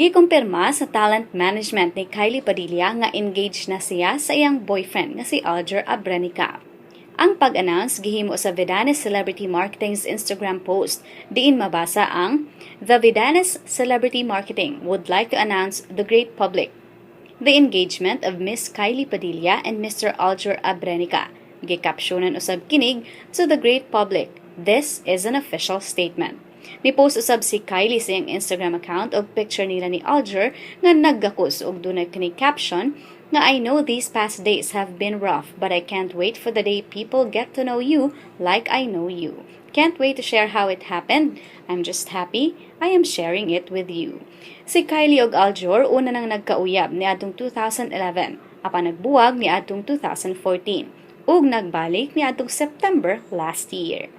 Gikumpirma sa talent management ni Kylie Padilla nga engaged na siya sa iyang boyfriend nga si Alger Abrenica. Ang pag-announce gihimo sa Vidanes Celebrity Marketing's Instagram post. Diin mabasa ang The Vidanes Celebrity Marketing would like to announce the great public the engagement of Miss Kylie Padilla and Mr. Alger Abrenica. Gikapsyonan usab kinig to the great public. This is an official statement. Ni post usab si Kylie sa iyang Instagram account og picture nila ni Alger nga naggakus og dunay kini caption nga I know these past days have been rough but I can't wait for the day people get to know you like I know you. Can't wait to share how it happened. I'm just happy I am sharing it with you. Si Kylie og Aljor una nang nagkauyab ni atong 2011 apan nagbuwag ni atong 2014 ug nagbalik ni atong September last year.